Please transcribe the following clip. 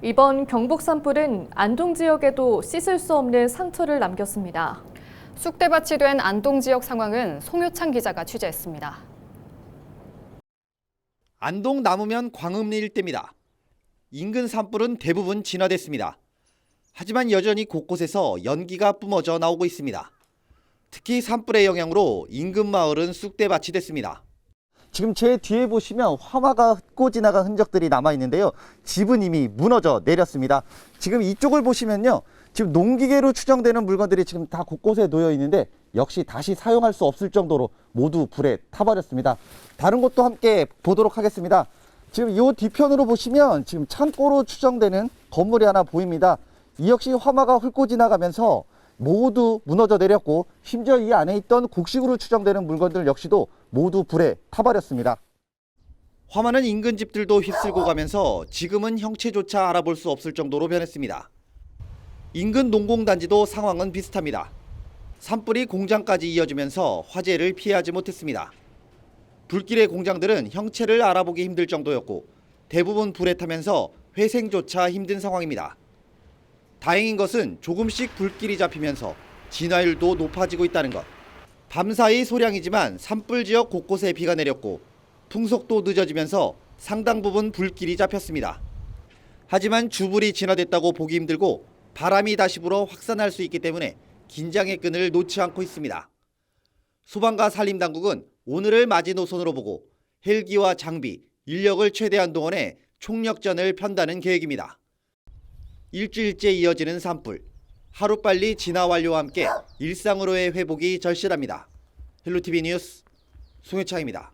이번 경북 산불은 안동 지역에도 씻을 수 없는 상처를 남겼습니다. 쑥대밭이 된 안동 지역 상황은 송효창 기자가 취재했습니다. 안동 남으면 광음리 일대입니다. 인근 산불은 대부분 진화됐습니다. 하지만 여전히 곳곳에서 연기가 뿜어져 나오고 있습니다. 특히 산불의 영향으로 인근 마을은 쑥대밭이 됐습니다. 지금 제 뒤에 보시면 화마가 흩고 지나간 흔적들이 남아 있는데요. 집은 이미 무너져 내렸습니다. 지금 이쪽을 보시면요. 지금 농기계로 추정되는 물건들이 지금 다 곳곳에 놓여 있는데 역시 다시 사용할 수 없을 정도로 모두 불에 타버렸습니다. 다른 곳도 함께 보도록 하겠습니다. 지금 이 뒤편으로 보시면 지금 창고로 추정되는 건물이 하나 보입니다. 이 역시 화마가 훑고 지나가면서 모두 무너져 내렸고 심지어 이 안에 있던 곡식으로 추정되는 물건들 역시도 모두 불에 타버렸습니다. 화마는 인근 집들도 휩쓸고 가면서 지금은 형체조차 알아볼 수 없을 정도로 변했습니다. 인근 농공단지도 상황은 비슷합니다. 산불이 공장까지 이어지면서 화재를 피하지 못했습니다. 불길의 공장들은 형체를 알아보기 힘들 정도였고 대부분 불에 타면서 회생조차 힘든 상황입니다. 다행인 것은 조금씩 불길이 잡히면서 진화율도 높아지고 있다는 것. 밤사이 소량이지만 산불 지역 곳곳에 비가 내렸고 풍속도 늦어지면서 상당 부분 불길이 잡혔습니다. 하지만 주불이 진화됐다고 보기 힘들고 바람이 다시 불어 확산할 수 있기 때문에 긴장의 끈을 놓지 않고 있습니다. 소방과 산림당국은 오늘을 마지노선으로 보고 헬기와 장비, 인력을 최대한 동원해 총력전을 편다는 계획입니다. 일주일째 이어지는 산불. 하루빨리 진화 완료와 함께 일상으로의 회복이 절실합니다. 헬로티비 뉴스 송혜창입니다.